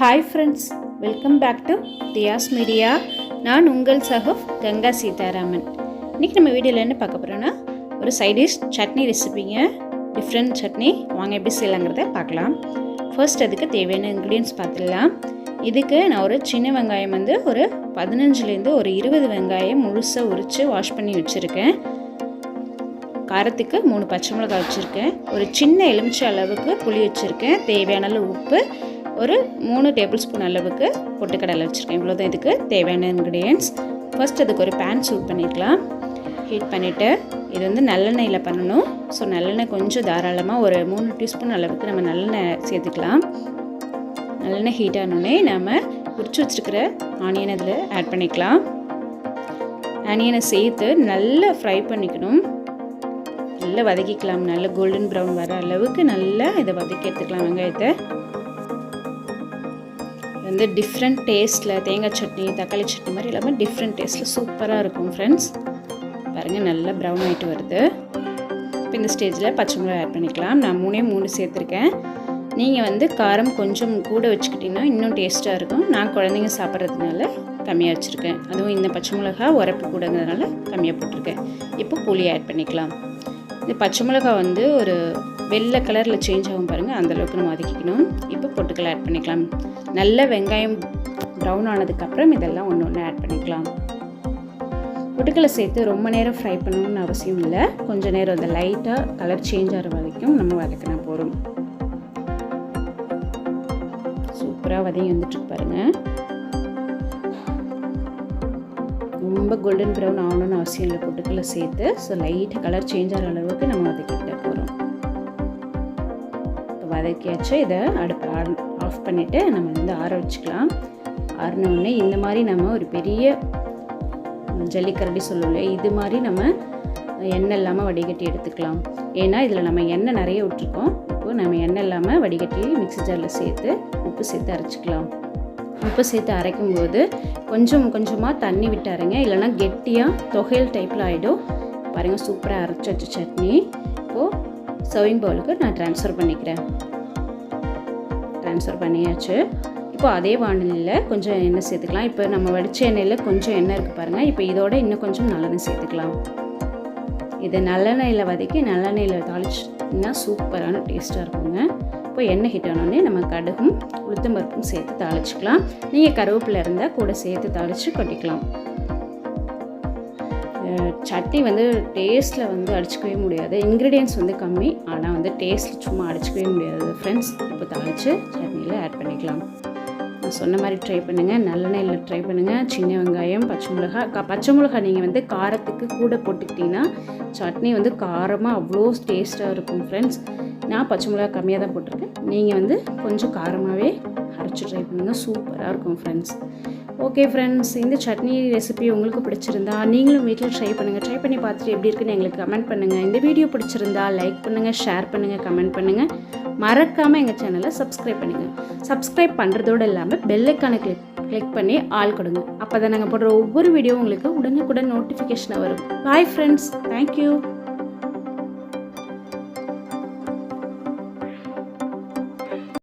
Hi friends welcome back to தியாஸ் media நான் உங்கள் சகோ கங்கா சீதாராமன். இன்றைக்கி நம்ம வீடியோவில் என்ன பார்க்க போகிறோன்னா ஒரு சைடிஷ் சட்னி ரெசிபிங்க டிஃப்ரெண்ட் சட்னி. வாங்க எப்படி செய்யலாங்கிறத பார்க்கலாம். ஃபர்ஸ்ட் அதுக்கு தேவையான இன்க்ரீடியன்ஸ் பார்த்துடலாம். இதுக்கு நான் ஒரு சின்ன வெங்காயம் வந்து ஒரு பதினஞ்சுலேருந்து ஒரு இருபது வெங்காயம் முழுசாக உரித்து வாஷ் பண்ணி வச்சுருக்கேன். காரத்துக்கு மூணு பச்சை மிளகாய் வச்சுருக்கேன். ஒரு சின்ன எலுமிச்சை அளவுக்கு புளி வச்சுருக்கேன். தேவையான அளவு உப்பு ஒரு மூணு டேபிள் ஸ்பூன் அளவுக்கு பொட்டுக்கடலை வச்சுருக்கேன். இவ்வளோ தான் இதுக்கு தேவையான இன்க்ரீடியன்ஸ் ஃபஸ்ட் அதுக்கு ஒரு பேன் சூட் பண்ணிக்கலாம் ஹீட் பண்ணிவிட்டு இது வந்து நல்லெண்ணெயில் பண்ணணும். ஸோ நல்லெண்ணெய் கொஞ்சம் தாராளமாக ஒரு மூணு டீஸ்பூன் அளவுக்கு நம்ம நல்லெண்ணெய் சேர்த்துக்கலாம். நல்லெண்ணெய் ஹீட் ஆனோடனே நம்ம உரிச்சு வச்சுருக்கிற ஆனியன் அதில் ஆட் பண்ணிக்கலாம். ஆனியனை சேர்த்து நல்லா ஃப்ரை பண்ணிக்கணும். நல்லா வதக்கிக்கலாம். நல்ல கோல்டன் ப்ரௌன் வர அளவுக்கு நல்லா இதை வதக்கி எடுத்துக்கலாம் வெங்காயத்தை. வந்து டிஃப்ரெண்ட் டேஸ்ட்டில் தேங்காய் சட்னி தக்காளி சட்னி மாதிரி எல்லாமே டிஃப்ரெண்ட் டேஸ்ட்டில் சூப்பராக இருக்கும் ஃப்ரெண்ட்ஸ் பாருங்கள் நல்லா ப்ரௌன் ஆகிட்டு வருது. இப்போ இந்த ஸ்டேஜில் பச்சை மிளகாய் ஆட் பண்ணிக்கலாம். நான் மூணே மூணு சேர்த்துருக்கேன். நீங்கள் வந்து காரம் கொஞ்சம் கூட வச்சுக்கிட்டிங்கன்னா இன்னும் டேஸ்ட்டாக இருக்கும். நான் குழந்தைங்க சாப்பிட்றதுனால கம்மியாக வச்சுருக்கேன். அதுவும் இந்த பச்சை மிளகா உரப்பு கூடங்கிறதுனால கம்மியாக போட்டிருக்கேன். இப்போ புளி ஆட் பண்ணிக்கலாம். இந்த பச்சை மிளகா வந்து ஒரு வெள்ளை கலரில் சேஞ்ச் ஆகும் பாருங்கள் அந்தளவுக்கு நம்ம வதக்கிக்கணும். இப்போ பொட்டுக்கல் ஆட் பண்ணிக்கலாம். நல்ல வெங்காயம் ப்ரௌன் ஆனதுக்கப்புறம் இதெல்லாம் ஒன்று ஒன்று ஆட் பண்ணிக்கலாம். பொட்டுக்கலை சேர்த்து ரொம்ப நேரம் ஃப்ரை பண்ணணும்னு அவசியம் இல்லை. கொஞ்சம் நேரம் அந்த லைட்டாக கலர் சேஞ்ச் ஆகிற வரைக்கும் நம்ம வதக்கினா போகிறோம் சூப்பராக வதங்கி வந்துட்டு பாருங்கள் ரொம்ப கோல்டன் ப்ரௌன் ஆகணும்னு அவசியம் இல்லை. பொட்டுக்கலை சேர்த்து ஸோ லைட்டாக கலர் சேஞ்ச் ஆகிற அளவுக்கு நம்ம வதக்கிக்கிட்ட போகிறோம் இப்போ வதக்கியாச்சு. இதை அடுப்பு ஆஃப் பண்ணிவிட்டு நம்ம வந்து ஆற வச்சுக்கலாம். ஆறினோடனே இந்த மாதிரி நம்ம ஒரு பெரிய ஜல்லிக்கரடி சொல்லுவோம்ல இது மாதிரி நம்ம எண்ணெய் இல்லாமல் வடிகட்டி எடுத்துக்கலாம். ஏன்னா இதில் நம்ம எண்ணெய் நிறைய விட்டுருக்கோம். இப்போது நம்ம எண்ணெய் இல்லாமல் வடிகட்டி மிக்ஸி ஜாரில் சேர்த்து உப்பு சேர்த்து அரைச்சிக்கலாம். உப்பு சேர்த்து அரைக்கும்போது கொஞ்சம் கொஞ்சமாக தண்ணி விட்டு அரைங்க. இல்லைனா கெட்டியாக தொகையல் டைப்பில் ஆகிடும் பாருங்கள் சூப்பராக அரைச்சி வச்ச சட்னி. இப்போது சர்விங் பவுலுக்கு நான் ட்ரான்ஸ்ஃபர் பண்ணிக்கிறேன். ட்ரான்ஸ்ஃபர் பண்ணியாச்சு. இப்போ அதே வானிலையில் கொஞ்சம் எண்ணெய் சேர்த்துக்கலாம். இப்போ நம்ம வடித்த எண்ணெயில் கொஞ்சம் எண்ணெய் இருக்குது பாருங்கள் இப்போ இதோட இன்னும் கொஞ்சம் நல்லெண்ணெய் சேர்த்துக்கலாம். இதை நல்லெண்ணெயில் வதக்கி நல்லெண்ணெயில் தாளிச்சுன்னா சூப்பரான டேஸ்ட்டாக இருக்குங்க. இப்போ எண்ணெய் ஹிட் ஆனோடனே நம்ம கடுகும் உளுத்தம் பருப்பும் சேர்த்து தாளிச்சிக்கலாம். நீங்கள் கருவேப்பிலை இருந்தால் கூட சேர்த்து தாளித்து கொட்டிக்கலாம். சட்னி வந்து டேஸ்ட்டில் வந்து அடிச்சுக்கவே முடியாது. இன்க்ரீடியன்ஸ் வந்து கம்மி ஆனால் வந்து டேஸ்ட்டில் சும்மா அடிச்சுக்கவே முடியாது. ஃப்ரெண்ட்ஸ் இப்போ தாளித்து சட்னியில் ஆட் பண்ணிக்கலாம். நான் சொன்ன மாதிரி ட்ரை பண்ணுங்கள் நல்லெண்ணெயில் ட்ரை பண்ணுங்கள் சின்ன வெங்காயம் பச்சை மிளகா பச்சை மிளகா நீங்கள் வந்து காரத்துக்கு கூட போட்டுக்கிட்டிங்கன்னா சட்னி வந்து காரமாக அவ்வளோ டேஸ்ட்டாக இருக்கும் ஃப்ரெண்ட்ஸ் நான் பச்சை மிளகா கம்மியாக தான் போட்டிருக்கேன். நீங்கள் வந்து கொஞ்சம் காரமாகவே அரைச்சி ட்ரை பண்ணுங்கள் சூப்பராக இருக்கும் ஃப்ரெண்ட்ஸ் ஓகே ஃப்ரெண்ட்ஸ் இந்த சட்னி ரெசிபி உங்களுக்கு பிடிச்சிருந்தா நீங்களும் வீட்டில் ட்ரை பண்ணுங்கள் ட்ரை பண்ணி பார்த்துட்டு எப்படி இருக்குன்னு எங்களுக்கு கமெண்ட் பண்ணுங்கள் இந்த வீடியோ பிடிச்சிருந்தா லைக் பண்ணுங்கள் ஷேர் பண்ணுங்கள் கமெண்ட் பண்ணுங்கள் மறக்காமல் எங்கள் சேனலை சப்ஸ்கிரைப் பண்ணுங்கள் சப்ஸ்கிரைப் பண்ணுறதோடு இல்லாமல் பெல்லைக்கான கிளிக் கிளிக் பண்ணி ஆள் கொடுங்க. அப்போ தான் நாங்கள் போடுற ஒவ்வொரு வீடியோ உங்களுக்கு உடனுக்குடன் நோட்டிஃபிகேஷனாக வரும். Bye friends thank you